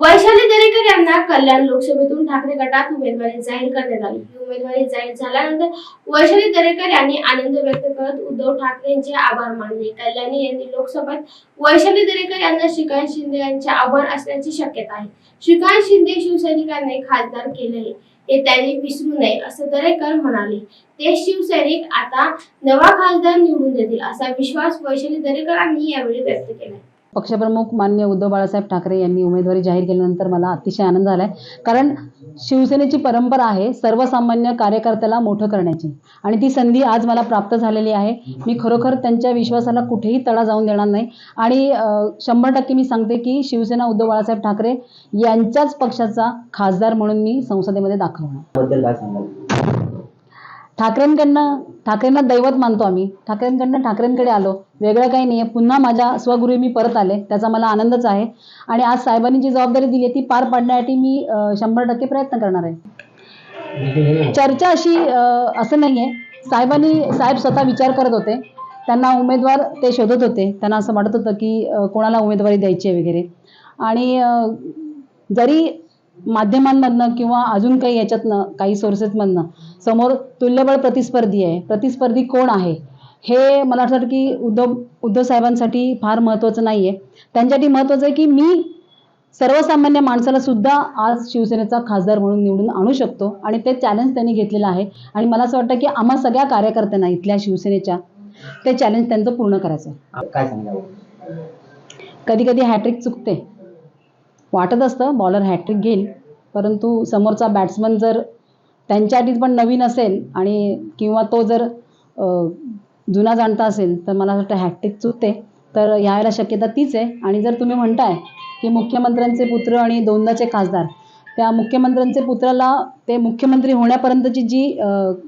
वैशाली दरेकर यांना कल्याण लोकसभेतून ठाकरे गटात उमेदवारी जाहीर करण्यात आली. ही उमेदवारी जाहीर झाल्यानंतर वैशाली दरेकर यांनी आनंद व्यक्त करत उद्धव ठाकरेंचे आभार मानले. कल्याणी यांनी लोकसभेत वैशाली दरेकर यांना श्रीकांत शिंदे यांचे आभार असण्याची शक्यता आहे. श्रीकांत शिंदे शिवसैनिकांनी खासदार केले हे त्यांनी विसरू नये असं दरेकर म्हणाले. ते शिवसैनिक आता नवा खासदार निवडून देतील असा विश्वास वैशाली दरेकरांनी यावेळी व्यक्त केला पक्षप्रमुख मान्य उद्धव बाळासाहेब ठाकरे यांनी उमेदवारी जाहीर केल्यानंतर मला अतिशय आनंद झाला आहे कारण शिवसेनेची परंपरा आहे सर्वसामान्य कार्यकर्त्याला मोठं करण्याची. आणि ती संधी आज मला प्राप्त झालेली आहे. मी खरोखर त्यांच्या विश्वासाला कुठेही तडा जाऊन देणार नाही. आणि शंभर टक्के मी सांगते की शिवसेना उद्धव बाळासाहेब ठाकरे यांच्याच पक्षाचा खासदार म्हणून मी संसदेमध्ये दाखवणार ठाकरेंकडनं ठाकरेंना दैवत मानतो आम्ही. ठाकरेंकडनं ठाकरेंकडे आलो. वेगळं काही नाही आहे पुन्हा माझ्या स्वगृही मी परत आले. त्याचा मला आनंदच आहे. आणि आज साहेबांनी जी जबाबदारी दिली आहे ती पार पाडण्यासाठी मी शंभर टक्के प्रयत्न करणार आहे. चर्चा अशी असं नाही आहे साहेबांनी साहेब स्वतः विचार करत होते. त्यांना उमेदवार ते शोधत होते. त्यांना असं वाटत होतं की कोणाला उमेदवारी द्यायची आहे वगैरे. आणि जरी माध्यमांमधनं किंवा अजून काही याच्यातनं काही सोर्सेसमधनं समोर तुल्यबळ प्रतिस्पर्धी आहे. प्रतिस्पर्धी कोण आहे? हे मला असं वाटतं की उद्धव उद्धव साहेबांसाठी फार महत्त्वाचं नाही आहे त्यांच्यासाठी महत्त्वाचं आहे की मी सर्वसामान्य माणसाला सुद्धा आज शिवसेनेचा खासदार म्हणून निवडून आणू शकतो आणि ते चॅलेंज त्यांनी घेतलेलं आहे. आणि मला असं वाटतं की आम्हा सगळ्या कार्यकर्त्यांना इथल्या शिवसेनेच्या ते चॅलेंज त्यांचं पूर्ण करायचं आहे. काय कधी कधी हॅट्रिक चुकते. वाटत असतं बॉलर हॅट्रिक घेईल. परंतु समोरचा बॅट्समन जर त्यांच्यासाठी पण नवीन असेल आणि किंवा तो जर जुना जाणता असेल तर मला असं वाटतं हॅट्रिक चुकते. तर यावेळेला शक्यता तीच आहे. आणि जर तुम्ही म्हणताय की मुख्यमंत्र्यांचे पुत्र आणि दोनदाचे खासदार त्या मुख्यमंत्र्यांचे पुत्राला ते मुख्यमंत्री होण्यापर्यंतची जी